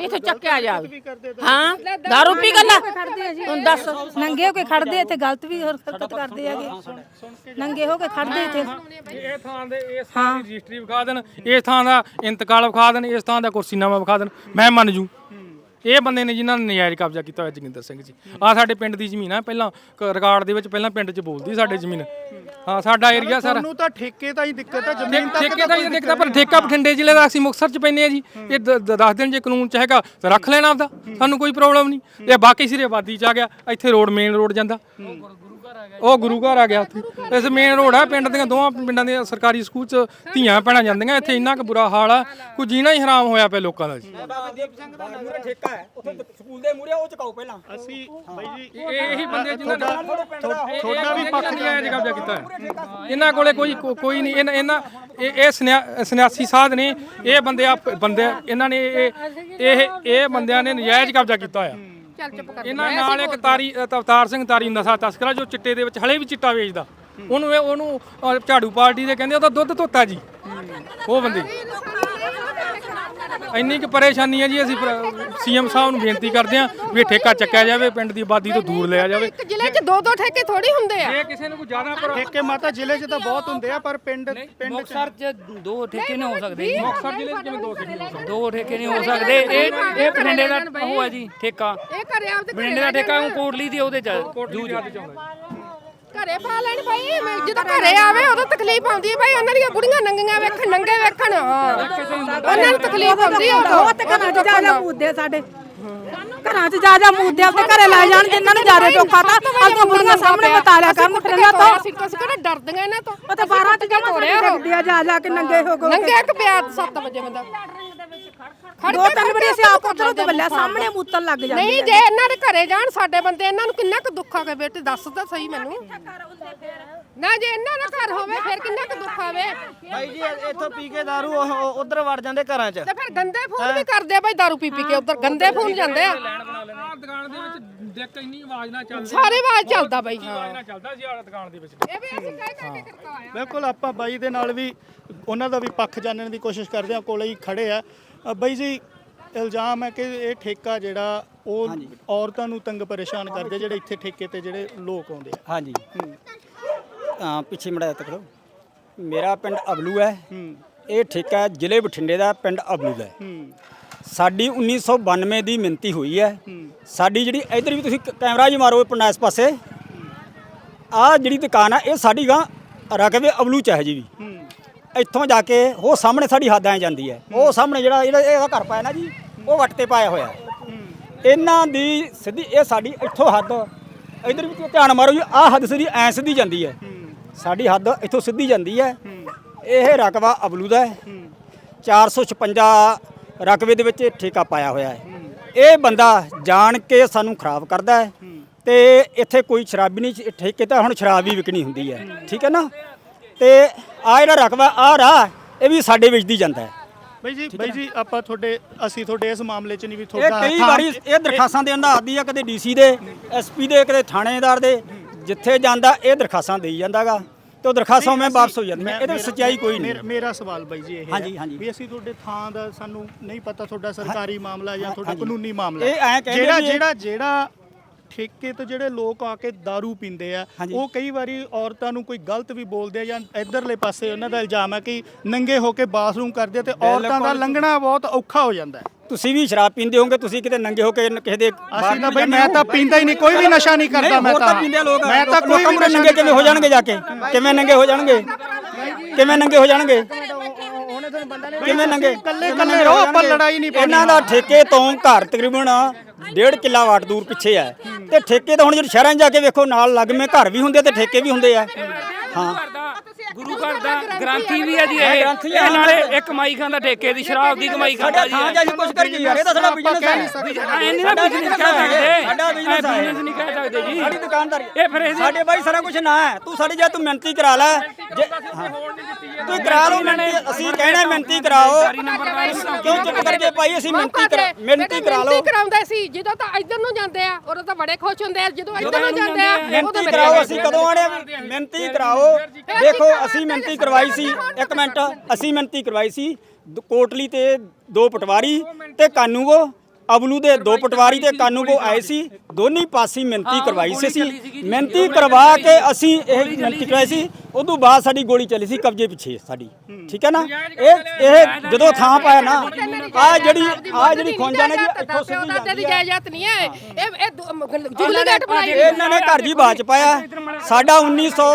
ਇੱਥੇ ਚੱਕਿਆ ਜਾਵੇ। ਹਾਂ दारू ਪੀ ਗੱਲਾਂ ਹੁਣ ਦੱਸ। ਨੰਗੇ ਹੋ ਕੇ ਖੜਦੇ ਇੱਥੇ ਗਲਤ ਵੀ ਹੋਰ ਹਰਕਤ ਕਰਦੇ ਹੈਗੇ ਨੰਗੇ ਹੋ ਕੇ ਖੜਦੇ ਇੱਥੇ। ਇਹ ਥਾਂ ਦੇ ਇਸ ਥਾਂ ਦੀ ਰਜਿਸਟਰੀ ਵਿਖਾ ਦੇਣ ਇਸ ਥਾਂ ਦਾ ਇੰਤਕਾਲ ਵਿਖਾ ਦੇਣ ਇਸ ਥਾਂ ਦਾ ਕੁਰਸੀਨਾਮਾ ਵਿਖਾ ਦੇਣ। ਮੈਂ ਮੰਨ ਜੂ। ਇਹ ਬੰਦੇ ਨੇ ਜਿਨ੍ਹਾਂ ਨੇ ਨਜਾਇਜ਼ ਕਬਜ਼ਾ ਕੀਤਾ ਹੋਇਆ ਜੋਗਿੰਦਰ ਸਿੰਘ ਜੀ। ਆ ਸਾਡੇ ਪਿੰਡ ਦੀ ਜ਼ਮੀਨ ਆ ਪਹਿਲਾਂ ਕ- ਰਿਕਾਰਡ ਦੇ ਵਿੱਚ ਪਹਿਲਾਂ ਪਿੰਡ 'ਚ ਬੋਲਦੀ ਸਾਡੇ ਜ਼ਮੀਨ। ਹਾਂ ਸਾਡਾ ਏਰੀਆ ਸਾਰਾ। ਤੁਹਾਨੂੰ ਤਾਂ ਠੇਕੇ ਤਾਂ ਹੀ ਦਿੱਕਤ ਹੈ ਜ਼ਮੀਨ ਤੱਕ ਠੇਕੇ ਦਾ ਹੀ ਦੇਖਦਾ ਪਰ ਠੇਕਾ ਬਠਿੰਡੇ ਜ਼ਿਲ੍ਹੇ ਦਾ ਅਸੀਂ ਮੁਕਤਸਰ 'ਚ ਪੈਨੇ ਆ ਜੀ। ਇਹ ਦੱਸ ਦਿਨ ਜੇ ਕਾਨੂੰਨ 'ਚ ਹੈਗਾ ਤਾਂ ਰੱਖ ਲੈਣਾ ਆਪਦਾ। ਸਾਨੂੰ ਕੋਈ ਪ੍ਰੋਬਲਮ ਨਹੀਂ। ਇਹ ਬਾਕੀ ਸਿਰੇ ਆਬਾਦੀ 'ਚ ਆ ਗਿਆ ਇੱਥੇ ਰੋਡ ਮੇਨ ਰੋਡ ਜਾਂਦਾ। ਉਹ ਗੁਰੂ ਘਰ ਆ ਗਿਆ ਉੱਥੇ। ਇਸ ਮੇਨ ਰੋਡ ਆ ਪਿੰਡ ਦੀਆਂ ਦੋਵਾਂ ਪਿੰਡਾਂ ਦੇ ਸਰਕਾਰੀ ਸਕੂਲ 'ਚ ਧੀਆਂ ਭੈਣਾਂ ਜਾਂਦੀਆਂ ਇੱਥੇ ਇੰਨਾ ਕੁ ਬੁਰਾ ਹਾਲ ਆ ਕੋਈ ਜੀਣਾ ਹੀ ਹਰਾਮ ਹੋਇਆ ਪਿਆ ਲੋਕਾਂ ਦਾ ਜੀ। ਦੀਪ ਸਿੰਘ ਦਾ ਮੂਰੇ ਠੇਕਾ ਹੈ ਉੱਥੇ ਸਕੂਲ ਦੇ ਮੂਰੇ ਉਹ ਚਕਾਓ ਪਹਿਲਾਂ। ਅਸੀਂ ਬਾਈ ਜੀ ਇਹ ਇਹੀ ਬੰਦੇ ਜਿਨ੍ਹਾਂ ਨੇ ਤੁਹਾਡਾ ਵੀ ਪੱਖ ਜਾਇਜ਼ ਕਬਜ਼ਾ ਕੀਤਾ ਹੈ। ਇਹਨਾਂ ਕੋਲੇ ਕੋਈ ਕੋਈ ਨਹੀਂ ਇਹਨਾਂ ਇਹਨਾਂ ਇਹ ਇਹ ਸੰਨਿਆ- ਸੰਨਿਆਸੀ ਸਾਧ ਨੇ ਇਹ ਬੰਦੇ ਆ ਬੰਦੇ ਇਹਨਾਂ ਨੇ ਇਹ ਇਹ ਇਹ ਬੰਦਿਆਂ ਨੇ ਨਜਾਇਜ਼ ਕਬਜ਼ਾ ਕੀਤਾ ਹੋਇਆ। ਚੱਲ ਚੁੱਪ ਕਰ ਇਹਨਾਂ ਨਾਲ ਇੱਕ ਤਾਰੀ ਅ, ਅਵਤਾਰ ਸਿੰਘ ਤਾਰੀ ਨਸ਼ਾ ਤਸਕਰਾ ਜੋ ਚਿੱਟੇ ਦੇ ਵਿੱਚ ਹਲੇ ਵੀ ਚਿੱਟਾ ਵੇਚਦਾ। ਉਹਨੂੰ ਇਹ ਉਹਨੂੰ ਅ, ਝਾੜੂ ਪਾਰਟੀ ਦੇ ਕਹਿੰਦੇ ਉਹਦਾ ਦੁੱਧ ਧੋਤਾ ਜੀ। ਉਹ ਬੰਦੇ। ਇੰਨੀ ਕੁ ਪਰੇਸ਼ਾਨੀ ਹੈ ਜੀ ਅਸੀਂ ਸੀਐਮ ਸਾਹਿਬ ਨੂੰ ਬੇਨਤੀ ਕਰਦੇ ਹਾਂ ਵੀ ਇਹ ਠੇਕਾ ਚੱਕਿਆ ਜਾਵੇ ਪਿੰਡ ਦੀ ਆਬਾਦੀ ਤੋਂ ਦੂਰ ਲਿਆ ਜਾਵੇ। ਇੱਕ ਜ਼ਿਲ੍ਹੇ 'ਚ ਦੋ ਦੋ ਠੇਕੇ ਥੋੜੀ ਹੁੰਦੇ ਆ। ਜੇ ਕਿਸੇ ਨੂੰ ਕੋਈ ਜ਼ਿਆਦਾ ਪਰ ਠੇਕੇ ਮਾਤਾ ਜ਼ਿਲ੍ਹੇ 'ਚ ਤਾਂ ਬਹੁਤ ਹੁੰਦੇ ਆ ਪਰ ਪਿੰਡ ਪਿੰਡ 'ਚ ਮੁਕਤਸਰ ਚ ਦੋ ਠੇਕੇ ਨਹੀਂ ਹੋ ਸਕਦੇ। ਜੀ ਮੁਕਤਸਰ ਜ਼ਿਲ੍ਹੇ 'ਚ ਕਿਵੇਂ ਦੋ ਠੇਕੇ ਹੋ ਸਕਦੇ? ਦੋ ਠੇਕੇ ਨਹੀਂ ਹੋ ਸਕਦੇ। ਇਹ ਇਹ ਬਠਿੰਡੇ ਦਾ ਉਹ ਹੈ ਜੀ ਠੇਕਾ। ਇਹ ਘਰੇ ਆਪਦੇ ਬਠਿੰਡੇ ਦਾ ਠੇਕਾ ਉਹ ਕੋਟਲੀ ਦੀ ਉਹਦੇ ਚ ਆਉਂਦਾ ਘਰੇ ਪਾ ਲੈਣ ਭਾਈ। ਮੈਂ ਜਦੋਂ ਘਰੇ ਆਵੇ ਉਦੋਂ ਤਕਲੀਫ ਆਉਂਦੀ ਹੈ ਭਾਈ। ਉਹਨਾਂ ਦੀਆਂ ਬੁੜੀਆਂ ਨੰਗੀਆਂ ਵੇਖਣ ਨੰਗੇ ਵੇਖਣ। ਹਾਂ। ਉਹਨਾਂ ਨੂੰ ਤਕਲੀਫ ਆਉਂਦੀ ਹੈ ਉਦੋਂ ਬਹੁਤ ਘਰਾਂ 'ਚ ਜਾ ਜਾ ਮੂਦੇ ਸਾਡੇ। ਘਰਾਂ 'ਚ ਜਾ ਜਾ ਮੂਦੇ ਆਪਣੇ ਘਰੇ ਲੈ ਜਾਣ ਜਿਨ੍ਹਾਂ ਨੂੰ ਜਾਰੇ ਟੋਕਾ ਤਾਂ ਆਪਣੀਆਂ ਬੁੜੀਆਂ ਸਾਹਮਣੇ ਬਤਾ ਲਿਆ ਕਰਨ ਇਹਨਾਂ ਤੋਂ ਅਸੀਂ ਕੁਛ ਕਿਹੜਾ ਡਰਦੀਆਂ ਇਹਨਾਂ ਤੋਂ। ਉਹ ਤਾਂ 12 'ਚ ਜਮਾ ਗੱਡੀਆਂ ਜਾ ਜਾ ਕੇ ਨੰਗੇ ਹੋ ਗਏ ਨੰਗੇ ਇੱਕ ਪਿਆ 7 ਵਜੇ ਬੰਦਾ ਦੋ ਤਿੰਨ ਵਾਰੀ ਅਸੀਂ ਆਪ ਉਧਰੋਂ ਤੇ ਬੱਲਿਆ ਸਾਹਮਣੇ ਮੂਤਣ ਲੱਗ ਜਾਂਦੇ ਨਹੀਂ ਜੇ ਇਹਨਾਂ ਦੇ ਘਰੇ ਜਾਣ ਸਾਡੇ ਬੰਦੇ ਇਹਨਾਂ ਨੂੰ ਕਿੰਨਾ ਕੁ ਦੁੱਖ ਆਵੇ ਬੇਟੇ ਦੱਸ ਤਾਂ ਸਹੀ ਮੈਨੂੰ। ਨਾ ਜੇ ਇਹਨਾਂ ਦਾ ਘਰ ਹੋਵੇ ਫਿਰ ਕਿੰਨਾ ਕੁ ਦੁੱਖ ਆਵੇ? ਬਾਈ ਜੀ ਇੱਥੋਂ ਪੀ ਕੇ दारू ਉਧਰ ਵੜ ਜਾਂਦੇ ਘਰਾਂ 'ਚ। ਤੇ ਫਿਰ ਗੰਦੇ ਫੋਨ ਵੀ ਕਰਦੇ ਆ ਭਾਈ ਦਾਰੂ ਪੀ ਪੀ ਕੇ ਉਧਰ ਗੰਦੇ ਫੋਨ ਜਾਂਦੇ ਆ। ਦੁਕਾਨ ਦੇ ਵਿੱਚ ਦੇਖ ਇੰਨੀ ਆਵਾਜ਼ ਨਾ ਚੱਲਦੀ ਸਾਰੇ ਆਵਾਜ਼ ਚੱਲਦਾ ਬਾਈ ਆਵਾਜ਼ ਨਾ ਚੱਲਦਾ ਸੀ ਆਹ ਦੁਕਾਨ ਦੇ ਵਿੱਚ। ਇਹ ਵੀ ਅਸੀਂ ਕਹਿ ਕਹਿ ਕੇ ਕਰਵਾਇਆ ਬਿਲਕੁਲ ਆਪਾਂ ਬਾਈ ਦੇ ਨਾਲ ਵੀ ਉਹਨਾਂ ਦਾ ਵੀ ਪੱਖ ਜਾਣਨ ਦੀ ਕੋਸ਼ਿਸ਼ ਕਰਦੇ ਹਾਂ ਕੋਲੇ ਹੀ ਖੜੇ ਆ। ਅ, ਬਾਈ ਜੀ ਇਲਜ਼ਾਮ ਹੈ ਕਿ ਇਹ ਠੇਕਾ ਜਿਹੜਾ ਉਹ ਔਰਤਾਂ ਨੂੰ ਤੰਗ ਪਰੇਸ਼ਾਨ ਕਰਦੇ ਜਿਹੜੇ ਇੱਥੇ ਠੇਕੇ ਤੇ ਜਿਹੜੇ ਲੋਕ ਆਉਂਦੇ ਆ। ਹਾਂਜੀ। ਤਾਂ ਪਿੱਛੇ ਮੜਾ ਤੱਕੋ ਮੇਰਾ ਪਿੰਡ ਅਬਲੂ ਹੈ। ਇਹ ਠੇਕਾ ਹੈ ਜ਼ਿਲ੍ਹੇ ਬਠਿੰਡੇ ਦਾ ਪਿੰਡ ਅਬਲੂ ਦਾ ਹੈ। ਸਾਡੀ 1992 ਦੀ ਮਿੰਤੀ ਹੋਈ ਹੈ। ਸਾਡੀ ਜਿਹੜੀ ਇਧਰ ਵੀ ਤੁਸੀਂ ਕ- ਕੈਮਰਾ ਜੀ ਮਾਰੋ ਪਿੰਡ ਇਸ ਪਾਸੇ। ਆਹ ਜਿਹੜੀ ਦੁਕਾਨ ਆ ਇਹ ਸਾਡੀ ਗਾਂ ਰਕਬੇ ਅਬਲੂ ਚ ਹੈ ਜੀ ਵੀ। ਇੱਥੋਂ ਜਾ ਕੇ ਉਹ ਸਾਹਮਣੇ ਸਾਡੀ ਹੱਦ ਆ ਜਾਂਦੀ ਹੈ। ਉਹ ਸਾਹਮਣੇ ਜਿਹੜਾ ਜਿਹੜਾ ਇਹਦਾ ਘਰ ਪਾਇਆ ਨਾ ਜੀ ਉਹ ਵੱਟ ਤੇ ਪਾਇਆ ਹੋਇਆ। ਇਹਨਾਂ ਦੀ ਸਿੱਧੀ ਇਹ ਸਾਡੀ ਇੱਥੋਂ ਹੱਦ ਇਧਰ ਵੀ ਧਿਆਨ ਮਾਰੋ ਜੀ ਆਹ ਹੱਦ ਸਿੱਧੀ ਐ ਸਿੱਧੀ ਜਾਂਦੀ ਹੈ। ਸਾਡੀ ਹੱਦ ਇੱਥੋਂ ਸਿੱਧੀ ਜਾਂਦੀ ਹੈ। ਇਹ ਰਕਬਾ ਅਬਲੂ ਦਾ ਹੈ। 456 ਰਕਬੇ ਦੇ ਵਿੱਚ ਠੇਕਾ ਪਾਇਆ ਹੋਇਆ ਹੈ। ਇਹ ਬੰਦਾ ਜਾਣ ਕੇ ਸਾਨੂੰ ਖਰਾਬ ਕਰਦਾ ਹੈ ਤੇ ਇੱਥੇ ਕੋਈ ਸ਼ਰਾਬੀ ਨਹੀਂ ਠੇਕੇ ਤਾਂ ਹੁਣ ਸ਼ਰਾਬ ਵੀ ਵਿਕਣੀ ਹੁੰਦੀ ਹੈ। ਠੀਕ ਹੈ ਨਾ? ਤੇ ਆ ਜਿਹੜਾ ਰਕਬਾ ਆ ਰਾਹ ਇਹ ਵੀ ਸਾਡੇ ਵੇਚਦੀ ਜਾਂਦਾ ਹੈ। ਬਾਈ ਜੀ ਬਾਈ ਜੀ ਆਪਾਂ ਤੁਹਾਡੇ ਅਸੀਂ ਤੁਹਾਡੇ ਇਸ ਮਾਮਲੇ 'ਚ ਨਹੀਂ ਵੀ ਇਹ ਤੁਹਾਡਾ ਕਈ ਵਾਰੀ ਇਹ ਦਰਖਾਸਤਾਂ ਦੇਣ ਦਾ ਆਦੀ ਆ ਕਦੇ ਡੀਸੀ ਦੇ ਐਸਪੀ ਦੇ ਕਦੇ ਥਾਣੇਦਾਰ ਦੇ ਜਿੱਥੇ ਜਾਂਦਾ ਇਹ ਦਰਖਾਸਤਾਂ ਦੇਈ ਜਾਂਦਾਗਾ। ਤੇ ਉਹ ਦਰਖਾਸਤਾਂ ਮੈਂ ਵਾਪਸ ਹੋ ਜਾਂਦੀਆਂ। ਇਹਦੇ ਵਿੱਚ ਸੱਚਾਈ ਕੋਈ ਨਹੀਂ। ਮੇਰਾ- ਮੇਰਾ ਸਵਾਲ ਬਾਈ ਜੀ ਇਹ ਹਾਂਜੀ, ਹੈ ਹਾਂਜੀ। ਵੀ ਅਸੀਂ ਤੁਹਾਡੇ ਥਾਂ ਦਾ ਸਾਨੂੰ ਨਹੀਂ ਪਤਾ ਤੁਹਾਡਾ ਸਰਕਾਰੀ ਮਾਮਲਾ ਜਾਂ ਤੁਹਾਡਾ। ਕਾਨੂੰਨੀ ਮਾਮਲਾ। ਇਹ ਐਂ ਕਹਿੰਦੇ ਜਿਹੜਾ ਵੀ ਇਹ- ਜਿਹੜਾ ਜਿਹੜਾ ਠੇਕੇ ਤੋਂ ਜਿਹੜੇ ਲੋਕ ਆ ਕੇ दारू ਪੀਂਦੇ ਆ। ਉਹ ਕਈ ਵਾਰੀ ਔਰਤਾਂ ਨੂੰ ਕੋਈ ਗਲਤ ਵੀ ਬੋਲਦੇ ਆ ਜਾਂ ਇਧਰਲੇ ਪਾਸੇ ਉਹਨਾਂ ਦਾ ਇਲਜ਼ਾਮ ਹੈ ਕਿ ਨੰਗੇ ਹੋ ਕੇ ਬਾਥਰੂਮ ਕਰਦੇ ਤੇ ਔਰਤਾਂ ਦਾ ਲੰਘਣਾ ਬਹੁਤ ਔਖਾ ਹੋ ਜਾਂਦਾ ਹੈ। ਤੁਸੀਂ ਵੀ ਸ਼ਰਾਬ ਪੀਂਦੇ ਹੋਗੇ ਤੁਸੀਂ ਕਿਤੇ ਨੰਗੇ ਹੋ ਕੇ ਕਿਸੇ ਦੇ ਅਸੀਂ ਤਾਂ ਬਈ ਮੈਂ ਤਾਂ ਪੀਂਦਾ ਹੀ ਨਹੀਂ ਕੋਈ ਵੀ ਨਸ਼ਾ ਨਹੀਂ ਕਰਦਾ ਮੈਂ ਤਾਂ ਪੀਂਦੇ ਆ। ਲੋਕ ਮੈਂ ਤਾਂ ਕੋਈ ਵੀ ਨੰਗੇ ਕਿਵੇਂ ਹੋ ਜਾਣਗੇ ਜਾ ਕੇ? ਕਿਵੇਂ ਨੰਗੇ ਹੋ ਜਾਣਗੇ? ਕਿਵੇਂ ਨੰਗੇ ਹੋ ਜਾਣਗੇ? ਕਿਵੇਂ ਨੰਗੇ? ਇਕੱਲੇ ਇਕੱਲੇ ਰਹੋ ਆਪਾਂ ਲੜਾਈ ਨਹੀਂ ਪਾਉਣੀ ਇਹਨਾਂ ਦਾ ਠੇਕੇ ਤੋਂ ਘਰ ਤਕਰੀਬਨ ਡੇਢ ਕਿੱਲਾ ਵਾਟ ਦੂਰ ਪਿੱਛੇ ਹੈ ਤੇ ਠੇਕੇ ਤਾਂ ਹੁਣ ਜਦੋਂ ਸ਼ਹਿਰਾਂ 'ਚ ਜਾ ਕੇ ਵੇਖੋ ਨਾਲ ਲੱਗਵੇਂ ਘਰ ਵੀ ਹੁੰਦੇ ਤੇ ਠੇਕੇ ਵੀ ਹੁੰਦੇ ਆ। ਹਾਂ। ਗੁਰੂ ਘਰ ਦਾ ਗ੍ਰੰਥੀ ਵੀ ਹੈ ਜੀ ਇਹ। ਇਹ ਨਾਲੇ ਇਹ ਕਮਾਈ ਖਾਂਦਾ ਠੇਕੇ ਦੀ ਸ਼ਰਾਬ ਦੀ ਕਮਾਈ ਖਾਂਦਾ ਸਾਡਾ ਜੀ। 'ਚ ਅਸੀਂ ਕੁਝ ਕਰੀਏ ਯਾਰ ਇਹ ਤਾਂ ਸਾਡਾ ਬਿਜ਼ਨਸ ਹੈ ਐ ਨਹੀਂ ਨਾ ਬਿਜ਼ਨਸ ਕਹਿ ਸਕਦੇ। ਸਾਡਾ। ਬਿਜ਼ਨਸ ਨਹੀਂ ਕਹਿ ਸਕਦੇ ਜੀ ਸਾਡੀ ਦੁਕਾਨਦਾਰੀ ਇਹ ਫਿਰ ਇਹਦੇ ਸਾਡੇ ਬਾਈ ਸਾਰਾ ਕੁਝ ਨਾ ਹੈ। ਤੂੰ ਸਾਡੀ ਜੇ ਤੂੰ ਮਿਹਨਤੀ ਕਰਾ ਲੈ। ਜੇ-। ਤੂੰ ਕਰਾ ਲਓ ਮਿਹਨਤੀ। ਅਸੀਂ ਕਹਿਣਾ ਮਿਹਨਤੀ ਕਰਾਓ। ਕਿਉਂ ਚੁੱਪ ਕਰਕੇ ਭਾਈ ਅਸੀਂ ਮਿਹਨਤੀ ਕਰਾ ਮਿਹਨਤੀ ਕਰਾ ਲਓ। ਮਿਹਨਤੀ ਕਰਾਉਂਦੇ ਸੀ। ਜਦੋਂ ਤਾਂ ਇੱਧਰ ਨੂੰ ਜਾਂਦੇ ਆ ਉਦੋਂ ਤਾਂ ਬੜੇ ਖੁਸ਼ ਹੁੰਦੇ ਆ। ਜਦੋਂ ਇੱਧਰ ਨੂੰ ਜਾਂਦੇ ਆ ਉਦੋਂ ਮਿਹਨਤੀ ਕਰਾਓ। ਅਸੀਂ ਕਦੋਂ ਆਣੇ ਮਿਹਨਤੀ ਕਰਾਓ। ਦੇਖੋ ਅਸੀਂ ਮਿਹਨਤੀ ਕਰਵਾਈ ਸੀ। ਇੱਕ ਮਿੰਟ। ਅਸੀਂ ਮਿਹਨਤੀ ਕਰਵਾਈ ਸੀ। ਦ- ਕੋਟਲੀ ਤੇ ਦੋ ਪਟਵਾਰੀ ਤੇ ਕਾਨੂੰਗੋ। ਅਬਲੂ ਦੇ ਦੋ ਪਟਵਾਰੀ ਤੇ ਕਾਨੂੰਗੋ ਆਏ ਸੀ ਦੋਨੀ ਪਾਸੀ ਮਿਹਨਤੀ ਕਰਵਾਈ ਸੀ ਅਸੀਂ ਮਿਹਨਤੀ ਕਰਵਾ ਕੇ ਅਸੀਂ ਇਹ ਮਿਹਨਤੀ ਕਰਵਾਈ ਸੀ ਉਦੋਂ ਬਾਅਦ ਸਾਡੀ ਗੋਲੀ ਚੱਲੀ ਸੀ ਕਬਜ਼ੇ ਪਿੱਛੇ ਸਾਡੀ। ਠੀਕ ਹੈ ਨਾ? ਇਹ ਇਹ ਜਦੋਂ ਥਾਂ ਪਾਇਆ ਨਾ ਆ ਜਿਹੜੀ ਆ ਜਿਹੜੀ ਖੁੰਝਾ ਨੇ ਜੀ ਇੱਥੋਂ ਸਿੱਧੀ ਜਾਂਦੀ ਹੈ ਜਾਇਦਾਦ ਨਹੀਂ ਹੈ। ਇਹ ਇਹ ਜੁਗਲੀਗੇਟ ਬਣਾਈ ਹੋਈ ਇਹਨਾਂ ਨੇ ਘਰ ਜੀ ਬਾਚ ਪਾਇਆ। ਸਾਡਾ 1900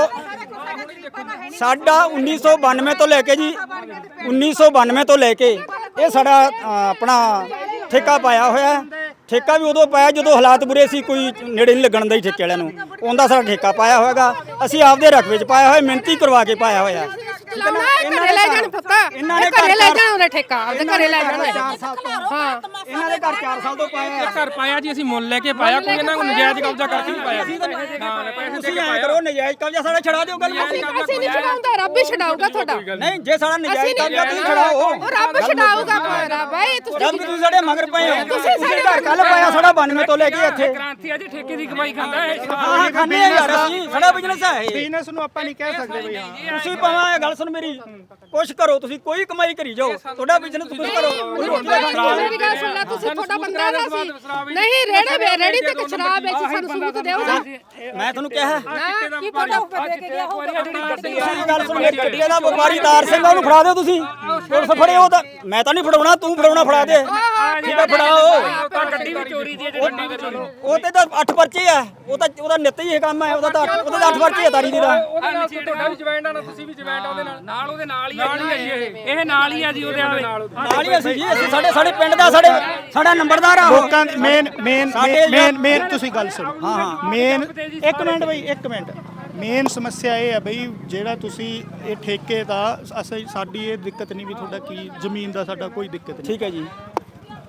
ਸਾਡਾ 1992 ਤੋਂ ਲੈ ਕੇ ਜੀ 1992 ਤੋਂ ਲੈ ਕੇ ਇਹ ਸਾਡਾ ਆਪਣਾ ਠੇਕਾ ਪਾਇਆ ਹੋਇਆ ਹੈ। ਠੇਕਾ ਵੀ ਉਦੋਂ ਪਾਇਆ ਜਦੋਂ ਹਾਲਾਤ ਬੁਰੇ ਸੀ, ਕੋਈ ਨੇੜੇ ਨਹੀਂ ਲੱਗਣ ਦਾ ਹੀ ਠੇਕੇ ਵਾਲਿਆਂ ਨੂੰ। ਉਹਦਾ ਸਾਰਾ ਠੇਕਾ ਪਾਇਆ ਹੋਇਆਗਾ। ਅਸੀਂ ਆਪਦੇ ਰਕਬੇ 'ਚ ਪਾਇਆ ਹੋਇਆ, ਮਿਹਨਤੀ ਕਰਵਾ ਕੇ ਪਾਇਆ ਹੋਇਆ। ਚਲਾਉਣਾ ਹੈ, ਘਰੇ ਲੈ ਜਾਣ ਪਤਾ। ਇਹਨਾਂ ਨੇ ਘਰੇ ਲੈ ਜਾਣ ਉਹਨੇ ਠੇਕਾ ਆਪਦੇ ਘਰੇ ਲੈ ਜਾਣ ਹਾਂ। ਇਹਨਾਂ ਦੇ ਘਰ 4 ਸਾਲ ਤੋਂ ਪਾਇਆ। ਹੈ। ਘਰ ਪਾਇਆ ਜੀ ਅਸੀਂ ਮੁੱਲ ਲੈ ਕੇ ਪਾਇਆ ਕੋਈ ਇਹਨਾਂ ਨੂੰ ਨਜਾਇਜ਼ ਕਬਜ਼ਾ ਕਰਕੇ ਨਹੀਂ ਪਾਇਆ। ਹਾਂ ਪੈਸੇ ਤੁਸੀਂ ਐਂ ਕਰੋ ਨਜਾਇਜ਼ ਕਬਜ਼ਾ ਸਾਡਾ ਛੜਾ ਦਿਓ ਗੱਲ ਮੁੱਕ। ਅਸੀਂ ਨਹੀਂ ਛਡਾਉਂਦਾ ਰੱਬ ਹੀ ਛਡਾਊਗਾ ਤੁਹਾਡਾ। ਨਹੀਂ ਜੇ ਸਾਡਾ ਨਜਾਇਜ਼ ਕਬਜ਼ਾ ਤੁਸੀਂ ਛੜਾਓ ਉਹ ਰੱਬ ਛਡਾਊਗਾ ਹੈ ਜਦ ਤੁਸੀਂ ਤੁਸੀਂ ਸਾਡੇ ਮਗਰ ਪਏ ਹੋ। ਤੁਸੀਂ ਸਾਡੇ ਘਰ ਕੱਲ ਪਾਇਆ ਸਾਡਾ 92 ਤੋਂ ਲੈ ਕੇ ਇੱਥੇ। ਕ੍ਰਾਂਤੀ ਅਜੇ ਠੇਕੇ ਦੀ ਕਮਾਈ ਖਾਂਦਾ ਹੈ ਹਾਂ ਖਾਂਦੇ ਆ ਯਾਰ ਅਸੀਂ। ਸਾਡਾ ਬਿਜ਼ਨਸ ਹੈ ਇਹ। ਬਿਜ਼ਨਸ ਨੂੰ ਆਪਾਂ ਨਹੀਂ ਕਹਿ ਸਕਦੇ ਬਈ ਤੁਸੀਂ ਭਾਵੇਂ ਇਹ ਗੱਲ ਸੁਣ ਮੇਰੀ। ਕੁਛ ਕਰੋ ਤੁਸੀਂ ਕੋਈ ਕਮਾਈ ਕਰੀ ਜਾਓ। ਤੁਹਾਡਾ ਬਿਜ਼ਨਸ ਕੁਝ ਕਰੋ। ਕੋਈ ਰੋਟੀ ਦਾ ਖਾਣਾ ਮੇਰੀ ਗੱਲ ਸੁਣ ਲੈ ਤੁਸੀਂ ਤੁਹਾਡਾ ਬੰਦਾ ਨਾ ਸੀ। ਨਹੀਂ ਰੇੜੇ ਵੇ ਰੇੜੀ ਤੇ ਸ਼ਰਾਬ ਵੇਚੀ ਸਾਨੂੰ ਸਬੂਤ ਦੇਊਗਾ ਮੈਂ ਤੁਹਾਨੂੰ ਕਿਹਾ। ਨਾ ਕੀ ਪਤਾ ਉੱਪਰ ਦੇ ਕੇ ਗਿਆ ਹੋਊਗਾ ਤੁਸੀਂ ਗੱਲ ਸੁਣ ਮੇਰੀ ਗੱਡੀ ਦਾ ਵਪਾਰੀ ਤਾਰ ਸਿੰਘ ਉਹਨੂੰ ਫੜਾ ਦਿਓ ਤੁਸੀਂ। ਪੁਲਿਸ ਫੜੇ ਉਹ ਤਾਂ ਮੈਂ ਤਾਂ ਨਹੀਂ ਫੜਾਉਣਾ ਤੂੰ ਫੜਾਉਣਾ ਫੜਾ ਦੇ। ਹੈ ਫੜਾਓ। ਤਾਂ ਗੱਡੀ ਵੀ ਚੋਰੀ ਦੀ ਹੈ ਜੇ ਗੱਡੀ ਵੀ ਚੋਰੀ ਉਹ ਤੇ ਤਾਂ 8 ਪਰਚੇ ਆ। ਉਹ ਤਾਂ ਉਹਦਾ ਨਿੱਤ ਹੀ ਇਹ ਕੰਮ ਹੈ ਉਹਦਾ ਤਾਂ ਅੱਠ- ਉਹਦੇ ਤਾਂ 8 ਪਰਚੇ ਆ ਤਾਰੀ ਦੇ ਦਾ ਉਹਦੇ ਨਾਲ ਤੁਹਾਡਾ ਵੀ ਜੁਆਇੰਟ ਆ ਨਾ ਤੁਸੀਂ ਵੀ ਜੁਆਇੰਟ ਆ ਉਹਦੇ ਨਾਲ ਨਾਲ ਉਹਦੇ ਨਾਲ ਹੀ ਹੈ ਜੀ। ਇਹ। ਇਹ ਨਾਲ ਹੀ ਆ ਜੀ ਉਹਦੇ ਨਾਲ। ਨਾਲ ਹੀ ਅਸੀਂ ਜੀ ਅਸੀਂ ਸਾਡੇ ਸਾਡੇ ਪਿੰਡ ਦਾ ਸਾਡੇ ਸਾਡਾ ਨੰਬਰਦਾਰ ਆ ਉਹ। ਲੋਕਾਂ ਮੇਨ ਮੇਨ ਸਾਡੇ ਮੇਨ ਮੇਨ ਤੁਸੀਂ ਗੱਲ ਸੁਣੋ। ਹਾਂ ਹਾਂ। ਮੇਨ ਇੱਕ ਮਿੰਟ ਬਈ ਇੱਕ ਮਿੰਟ। ਮੇਨ ਸਮੱਸਿਆ ਇਹ ਹੈ ਬਈ ਜਿਹੜਾ ਤੁਸੀਂ ਇਹ ਠੇਕੇ ਦਾ ਅਸੀਂ ਸਾਡੀ ਇਹ ਦਿੱਕਤ ਨਹੀਂ ਵੀ ਤੁਹਾਡਾ ਕੀ ਜ਼ਮੀਨ ਦਾ ਸਾਡਾ ਕੋਈ ਦਿੱਕਤ ਨਹੀਂ। ਠੀਕ ਹੈ ਜੀ।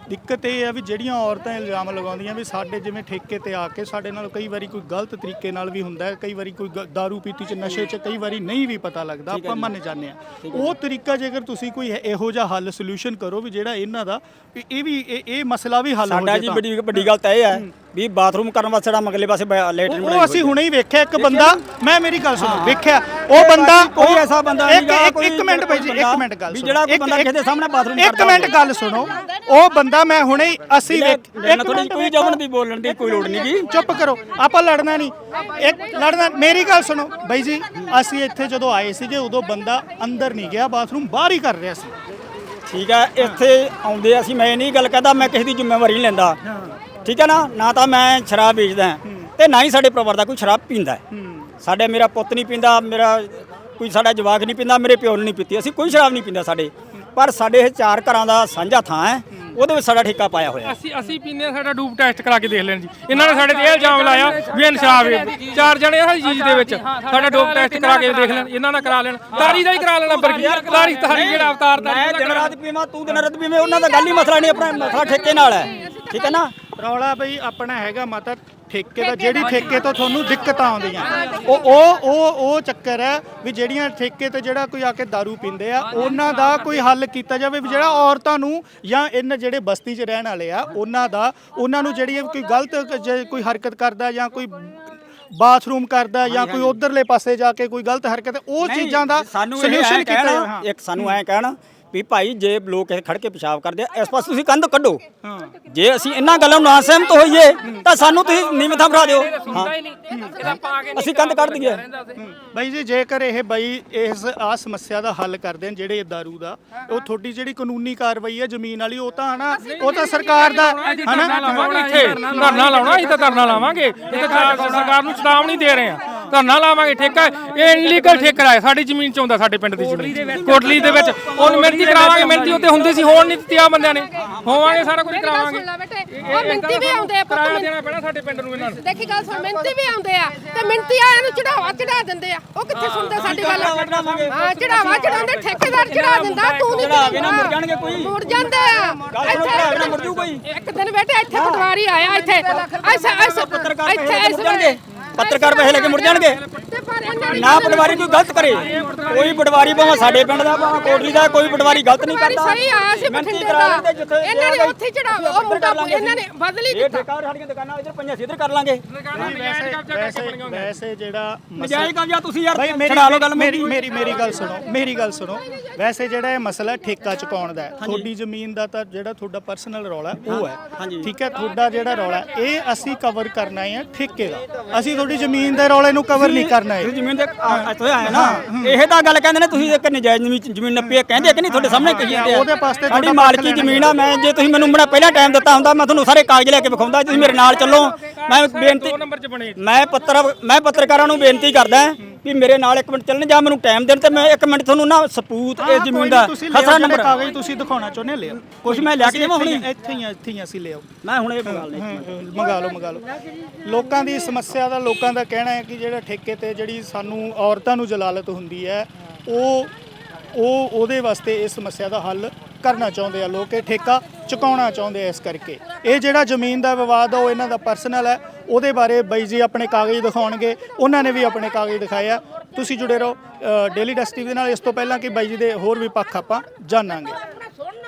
ਦਿੱਕਤ ਇਹ ਹੈ ਵੀ ਜਿਹੜੀਆਂ ਔਰਤਾਂ ਇਲਜ਼ਾਮ ਲਗਾਉਂਦੀਆਂ ਵੀ ਸਾਡੇ ਜਿਵੇਂ ਠੇਕੇ ਤੇ ਆ ਕੇ ਸਾਡੇ ਨਾਲ ਕਈ ਵਾਰੀ ਕੋਈ ਗਲਤ ਤਰੀਕੇ ਨਾਲ ਵੀ ਹੁੰਦਾ ਹੈ ਕਈ ਵਾਰੀ ਕੋਈ ਗ- ਦਾਰੂ ਪੀਤੀ ਚ ਨਸ਼ੇ ਚ ਕਈ ਵਾਰੀ ਨਹੀਂ ਵੀ ਪਤਾ ਲੱਗਦਾ ਆਪਾਂ ਮੰਨ ਜਾਂਦੇ ਆ ਉਹ ਤਰੀਕਾ ਜੇਕਰ ਤੁਸੀਂ ਕੋਈ ਇਹ- ਇਹੋ ਜਿਹਾ ਹੱਲ ਸੋਲੂਸ਼ਨ ਕਰੋ ਵੀ ਜਿਹੜਾ ਇਹਨਾਂ ਦਾ ਵੀ ਇਹ ਵੀ ਇਹ ਇਹ ਮਸਲਾ ਵੀ ਹੱਲ ਹੋ ਸਾਡਾ ਜੀ ਵੱਡੀ ਵੱਡੀ ਗੱਲ ਤਾਂ ਇਹ ਹੈ। ਵੀ ਬਾਥਰੂਮ ਕਰਨ ਵਾਸਤੇ ਜਿਹੜਾ ਮਗਲੇ ਪਾਸੇ ਲੈਟਰਿਨ ਉਹ ਅਸੀਂ ਹੁਣੇ ਹੀ ਵੇਖਿਆ ਇੱਕ ਬੰਦਾ ਮੈਂ ਮੇਰੀ ਗੱਲ ਸੁਣੋ ਵੇਖਿਆ ਉਹ ਬੰਦਾ ਕੋਈ ਐਸਾ ਬੰਦਾ ਇੱਕ ਇੱਕ- ਕੋਈ ਇੱਕ ਮਿੰਟ ਭਾਈ ਜੀ ਇੱਕ ਮਿੰਟ ਗੱਲ ਵੀ ਸੁਣੋ। ਜਿਹੜਾ ਕੋਈ ਇੱਕ- ਬੰਦਾ ਕਿਸੇ ਦੇ ਸਾਹਮਣੇ ਬਾਥਰੂਮ ਇੱਕ ਕਰਦਾ ਮਿੰਟ ਹੋਵੇ। ਗੱਲ ਸੁਣੋ ਉਹ ਬੰਦਾ ਮੈਂ ਹੁਣੇ ਹੀ ਅਸੀਂ ਵੇਖ ਇੱਕ ਕੋਈ ਜਵਨ ਦੀ ਬੋਲਣ ਦੀ ਕੋਈ ਲੋੜ ਨਹੀਂ ਗੀ। ਚੁੱਪ ਕਰੋ ਆਪਾਂ ਲੜਨਾ ਨਹੀਂ। ਇੱਕ ਲੜਨਾ ਮੇਰੀ ਗੱਲ ਸੁਣੋ ਬਾਈ ਜੀ ਅਸੀਂ ਇੱਥੇ ਜਦੋਂ ਆਏ ਸੀਗੇ ਉਦੋਂ ਬੰਦਾ ਅੰਦਰ ਨਹੀਂ ਗਿਆ ਬਾਥਰੂਮ ਬਾਹਰ ਹੀ ਕਰ ਰਿਹਾ ਸੀ। ਠੀਕ ਹੈ ਇੱਥੇ ਆਉਂਦੇ ਅਸੀਂ ਮੈਂ ਇਹ ਨਹੀਂ ਗੱਲ ਕਹਦਾ ਮੈਂ ਕਿਸੇ ਦੀ ਜ਼ਿੰਮੇਵਾਰੀ ਨਹੀਂ ਲੈਂਦਾ। ਠੀਕ ਹੈ ਨਾ? ਨਾ ਤਾਂ ਮੈਂ ਸ਼ਰਾਬ ਵੇਚਦਾ ਹਾਂ, ਤੇ ਨਾ ਹੀ ਸਾਡੇ ਪਰਿਵਾਰ ਦਾ ਕੋਈ ਸ਼ਰਾਬ ਪੀਂਦਾ ਹੈ। ਸਾਡੇ ਮੇਰਾ ਪੁੱਤ ਨਹੀਂ ਪੀਂਦਾ ਮੇਰਾ ਕੋਈ ਸਾਡਾ ਜਵਾਕ ਨਹੀਂ ਪੀਂਦਾ ਮੇਰੇ ਪਿਓ ਨੇ ਨਹੀਂ ਪੀਤੀ ਅਸੀਂ ਕੋਈ ਸ਼ਰਾਬ ਨਹੀਂ ਪੀਂਦਾ ਸਾਡੇ। ਪਰ ਸਾਡੇ ਇਹ ਚਾਰ ਘਰਾਂ ਦਾ ਸਾਂਝਾ ਥਾਂ ਹੈ ਉਹਦੇ ਵਿੱਚ ਸਾਡਾ ਠੇਕਾ ਪਾਇਆ ਹੋਇਆ ਹੈ। ਅਸੀਂ ਅਸੀਂ ਪੀਨੇ ਸਾਡਾ ਡੂਪ ਟੈਸਟ ਕਰਾ ਕੇ ਦੇਖ ਲੈਣ ਜੀ। ਇਹਨਾਂ ਨੇ ਸਾਡੇ ਤੇ ਇਹ ਇਲਜ਼ਾਮ ਲਾਇਆ ਵੀ ਵੇਚਦੇ ਚਾਰ ਜਣੇ ਆ ਚੀਜ਼ ਦੇ ਵਿੱਚ। ਸਾਡਾ ਡੂਪ ਟੈਸਟ ਕਰਾ ਕੇ ਦੇਖ ਲੈਣ ਇਹਨਾਂ ਨਾਲ ਕਰਾ ਲੈਣ। ਤਾਰੀ ਦਾ ਹੀ ਕਰਾ ਲੈਣਾ ਬਰਗੀ ਤਾਰੀ ਤਾਰੀ ਜਿਹੜਾ ਅਵਤਾਰ ਦਾ ਮੈਂ ਦਿਨ ਰਾਤ ਪੀਵਾਂ ਤੂੰ ਦਿਨ ਰਾਤ ਪੀਵੇਂ ਉਹਨਾਂ ਦਾ ਗੱਲ ਹੀ ਮਸਲਾ ਨਹੀਂ ਆਪਣਾ ਮਸਲਾ ਠੇਕੇ ਨਾਲ ਹੈ। ਠੀਕ ਹੈ ਨਾ? ਰੌਲਾ ਬਈ ਆਪਣਾ ਹੈਗਾ ਮਾਤਾ ਠੇਕੇ ਦਾ ਜਿਹੜੀ ਠੇਕੇ ਤੋਂ ਤੁਹਾਨੂੰ ਦਿੱਕਤਾਂ ਆਉਂਦੀਆਂ। ਉਹ ਉਹ ਉਹ ਉਹ ਚੱਕਰ ਹੈ ਵੀ ਜਿਹੜੀਆਂ ਠੇਕੇ ਤੇ ਜਿਹੜਾ ਕੋਈ ਆ ਕੇ दारू ਪੀਂਦੇ ਆ ਉਹਨਾਂ ਦਾ ਕੋਈ ਹੱਲ ਕੀਤਾ ਜਾਵੇ ਵੀ ਜਿਹੜਾ ਔਰਤਾਂ ਨੂੰ ਜਾਂ ਇਹਨਾਂ ਜਿਹੜੇ ਬਸਤੀ 'ਚ ਰਹਿਣ ਵਾਲੇ ਆ ਉਹਨਾਂ ਦਾ ਉਹਨਾਂ ਨੂੰ ਜਿਹੜੀ ਕੋਈ ਗਲਤ ਜੇ ਕੋਈ ਹਰਕਤ ਕਰਦਾ ਜਾਂ ਕੋਈ ਬਾਥਰੂਮ ਕਰਦਾ ਜਾਂ ਕੋਈ ਉਧਰਲੇ ਪਾਸੇ ਜਾ ਕੇ ਕੋਈ ਗਲਤ ਹਰਕਤ ਉਹ ਚੀਜ਼ਾਂ ਦਾ ਸੋਲੂਸ਼ਨ ਕੀਤਾ ਇੱਕ ਸਾਨੂੰ ਐ ਕਹਿਣਾ ਵੀ ਭਾਈ ਜੇ ਲੋਕ ਇਹ ਖੜ ਕੇ ਪਿਸ਼ਾਬ ਕਰਦੇ ਆ ਇਸ ਪਾਸੇ ਤੁਸੀਂ ਕੰਧ ਕੱਢੋ। ਜੇ ਅਸੀਂ ਇਹਨਾਂ ਗੱਲਾਂ ਨੂੰ ਨਾ ਸਹਿਮਤ ਹੋਈਏ ਤਾਂ ਸਾਨੂੰ ਤੁਸੀਂ ਨੀਵੇਂ ਥਾਂ ਬਿਠਾ ਦਿਓ ਹਾਂ ਅਸੀਂ ਕੰਧ ਕੱਢ ਦਈਏ। ਬਾਈ ਜੀ ਜੇਕਰ ਇਹ ਬਾਈ ਇਸ ਆ ਸਮੱਸਿਆ ਦਾ ਹੱਲ ਕਰਦੇ ਨੇ ਜਿਹੜੇ ਇਹ ਦਾਰੂ ਦਾ ਉਹ ਤੁਹਾਡੀ ਜਿਹੜੀ ਕਾਨੂੰਨੀ ਕਾਰਵਾਈ ਹੈ ਜ਼ਮੀਨ ਵਾਲੀ ਉਹ ਤਾਂ ਹਨਾ ਉਹ ਤਾਂ ਸਰਕਾਰ ਦਾ ਧਰਨਾ ਹਨਾ? ਲਾਵਾਂਗੇ ਇੱਥੇ। ਧਰਨਾ ਲਾਉਣਾ ਅਸੀਂ ਤਾਂ ਧਰਨਾ ਲਾਵਾਂਗੇ। ਇਹ ਤਾਂ ਸਰਕਾਰ- ਨੂੰ ਚੇਤਾਵਨੀ ਦੇ ਰਹੇ ਆ ਧਰਨਾ ਲਾਵਾਂਗੇ ਠੇਕਾ ਇਹ ਇਨਲੀਗਲ ਠੇਕਾ ਹੈ ਸਾਡੀ ਜ਼ਮੀਨ ਚ ਆਉਂਦਾ ਸਾਡੇ ਪਿੰਡ ਦੀ ਜ਼ਮੀਨ। ਕੋਟਲੀ ਦੇ ਵਿੱਚ ਉਹ ਮਿਹਨਤੀ ਕਰਾਵਾਂਗੇ ਮਿਹਨਤੀ ਉੱਤੇ ਹੁੰਦੀ ਸੀ ਹੋਣ ਨਹੀਂ ਦਿੱਤੀ ਆ ਬੰਦਿਆਂ ਨੇ। ਹੋਵਾਂਗੇ ਸਾਰਾ ਕੁਝ ਕਰਾਵਾਂਗੇ। ਸੁਣ ਲੈ ਬੇਟੇ ਉਹ ਮਿੰਤੀ ਵੀ ਆਉਂਦੇ ਆ ਪੁੱਤ ਦੇਣਾ ਪੈਣਾ ਸਾਡੇ ਪਿੰਡ ਨੂੰ ਇਹਨਾਂ ਨੂੰ। ਦੇਖੀ ਗੱਲ ਸੁਣ ਮਿੰਤੀ ਵੀ ਆਉਂਦੇ ਆ ਤੇ ਮਿੰਤੀ ਆਇਆਂ ਨੂੰ ਚੜਾਵਾ ਚੜਾ ਦਿੰਦੇ ਆ। ਉਹ ਕਿੱਥੇ ਸੁਣਦੇ ਸਾਡੀ ਗੱਲ? ਹਾਂ ਚੜਾਵਾ ਚੜਾਉਂਦੇ ਠੇਕੇਦਾਰ ਚੜਾ ਦਿੰਦਾ ਤੂੰ ਨਹੀਂ ਚੜਾਵੇ ਨਾ ਮੁੜ ਜਾਣਗੇ ਕੋਈ। ਮੁੜ ਜਾਂਦੇ ਆ। ਚੜਾਵੇ ਨਾ ਮੁੜ ਜੂ ਕੋਈ। ਇੱਕ ਦਿਨ ਬੇਟੇ ਇੱਥੇ ਪਟਵਾਰੀ ਆਇਆ ਇੱਥੇ। ਐਸਾ ਐਸਾ ਪੱਤਰਕਾਰ ਇੱਥੇ ਇਸ ਜਾਣਗੇ। ਪੱਤਰਕਾਰ ਪੈਸੇ ਲੈ ਕੇ ਮੁੜ ਜਾਣਗੇ। ਨੇ ਪਟਵਾਰੀ ਕੋਈ ਗਲਤ ਕਰੇ। ਕੋਈ ਪਟਵਾਰੀ ਭਾਵੇਂ ਸਾਡੇ ਪਿੰਡ ਦਾ ਭਾਵੇਂ ਕੋਟਲੀ ਦਾ ਕੋਈ ਪਟਵਾਰੀ ਗਲਤ ਨਹੀਂ ਕਰਦਾ। ਸਹੀ ਆਇਆ ਸੀ ਬਠਿੰਡੇ ਦਾ। ਇਹਨਾਂ ਨੇ ਉੱਥੇ ਚੜਾਵਾ ਉਹ ਮੁੰਡਾ ਇਹਨਾਂ ਨੇ ਬਦਲੀ ਇਹ ਠੇਕਾ ਸਾਡੀਆਂ ਦੁਕਾਨਾਂ ਇੱਧਰ ਪੰਜਾਂ ਸੀ ਇੱਧਰ ਕਰ ਲਾਂਗੇ। ਵੈਸੇ ਜਿਹੜਾ ਨਜਾਇਜ਼ ਕਬਜ਼ਾ ਤੁਸੀਂ ਯਾਰ ਛਡਾ ਲਓ ਗੱਲ ਮੇਰੀ ਮੇਰੀ ਮੇਰੀ ਗੱਲ ਸੁਣੋ ਮੇਰੀ ਗੱਲ ਸੁਣੋ। ਵੈਸੇ ਜਿਹੜਾ ਇਹ ਮਸਲਾ ਠੇਕਾ ਚੁਕਾਉਣ ਦਾ ਤੁਹਾਡੀ ਜ਼ਮੀਨ ਦਾ ਤਾਂ ਜਿਹੜਾ ਤੁਹਾਡਾ ਪਰਸਨਲ ਰੌਲਾ ਹੈ, ਉਹ ਹੈ। ਠੀਕ ਹੈ ਤੁਹਾਡਾ ਜਿਹੜਾ ਰੌਲਾ ਹੈ, ਇਹ ਅਸੀਂ ਕਵਰ ਕਰਨਾ ਹੈ ਠੇਕੇ ਦਾ। ਅਸੀਂ ਤੁਹਾਡੀ ਜ਼ਮੀਨ ਦੇ ਰੌਲੇ ਨੂੰ ਕਵਰ ਨਹੀਂ ਕਰਨਾ ਹੈ ਤੁਸੀਂ ਜ਼ਮੀਨ ਦੇ ਇੱਥੇ ਆਏ ਨਾ ਇਹ ਤਾਂ ਗੱਲ ਕਹਿੰਦੇ ਨੇ ਤੁਸੀਂ ਇੱਕ ਨਜਾਇਜ਼ ਜ਼ਮੀਨ ਜ਼ਮੀਨ ਨੱਪੀ ਹੈ। ਕਹਿੰਦੇ ਕਿ ਨਹੀਂ ਤੁਹਾਡੇ ਸਾਹਮਣੇ ਕਹੀ ਜਾਂਦੇ ਆ। ਉਹਦੇ ਪਾਸੇ ਸਾਡੀ ਤੁਹਾਡਾ ਮਾਲਕੀ ਜ਼ਮੀਨ ਆ ਮੈਂ ਜੇ ਤੁਸੀਂ ਮੈਨੂੰ ਬੜਾ ਪਹਿਲਾਂ ਟਾਈਮ ਦਿੱਤਾ ਹੁੰਦਾ ਮੈਂ ਤੁਹਾਨੂੰ ਸਾਰੇ ਕਾਗਜ਼ ਲੈ ਕੇ ਵਿਖਾਉਂਦਾ ਤੁਸੀਂ ਮੇਰੇ ਨਾਲ ਚੱਲੋ। ਮੈਂ ਬੇਨਤੀ ਮੈਂ ਪੱਤਰ ਮੈਂ ਪੱਤਰਕਾਰਾਂ ਨੂੰ ਬੇਨਤੀ ਕਰਦਾ ਵੀ ਮੇਰੇ ਨਾਲ ਇੱਕ ਮਿੰਟ ਚੱਲਣ ਜਾਂ ਮੈਨੂੰ ਟਾਈਮ ਦੇਣ ਤੇ ਮੈਂ ਇੱਕ ਮਿੰਟ ਤੁਹਾਨੂੰ ਨਾ ਸਬੂਤ ਹਾਂ, ਇਸ ਕੋਈ ਜ਼ਮੀਨ ਦਾ ਜਿਹੜੇ ਨੰਬਰ ਕਾਗਜ਼ ਤੁਸੀਂ ਦਿਖਾਉਣਾ ਚਾਹੁੰਦੇ ਲਿਓ ਕੁਛ ਮੈਂ ਲਿਆ ਕੇ ਦੇਵਾਂ ਹੁਣੀ? ਇੱਥੇ ਹੀ ਇੱਥੇ ਹੀ ਅਸੀਂ ਲਿਆਓ। ਮੈਂ ਹੁਣ ਇਹ ਮੰਗਾ ਲਈ ਮੰਗਾ ਲਓ ਮੰਗਾ ਲਓ। ਲੋਕਾਂ ਦੀ ਸਮੱਸਿਆ ਦਾ ਲੋਕਾਂ ਦਾ ਕਹਿਣਾ ਹੈ ਕਿ ਜਿਹੜਾ ਠੇਕੇ ਤੇ ਜਿਹੜੀ ਸਾਨੂੰ ਔਰਤਾਂ ਨੂੰ ਜਲਾਲਤ ਹੁੰਦੀ ਹੈ ਉਹ ਉਹ ਉਹਦੇ ਵਾਸਤੇ ਇਸ ਸਮੱਸਿਆ ਦਾ ਹੱਲ ਕਰਨਾ ਚਾਹੁੰਦੇ ਆ ਲੋਕ ਇਹ ਠੇਕਾ ਚੁਕਾਉਣਾ ਚਾਹੁੰਦੇ ਆ ਇਸ ਕਰਕੇ। ਇਹ ਜਿਹੜਾ ਜ਼ਮੀਨ ਦਾ ਵਿਵਾਦ ਆ ਉਹ ਇਹਨਾਂ ਦਾ ਪਰਸਨਲ ਹੈ। ਉਹਦੇ ਬਾਰੇ ਬਾਈ ਜੀ ਆਪਣੇ ਕਾਗਜ਼ ਦਿਖਾਉਣਗੇ, ਉਹਨਾਂ ਨੇ ਵੀ ਆਪਣੇ ਕਾਗਜ਼ ਦਿਖਾਏ ਆ। ਤੁਸੀਂ ਜੁੜੇ ਰਹੋ ਡੇਲੀ ਡਸਟ ਟੀਵੀ ਦੇ ਨਾਲ। ਇਸ ਤੋਂ ਪਹਿਲਾਂ ਕਿ ਬਾਈ ਜੀ ਦੇ ਹੋਰ ਵੀ ਪੱਖ ਆਪਾਂ ਜਾਣਾਂਗੇ।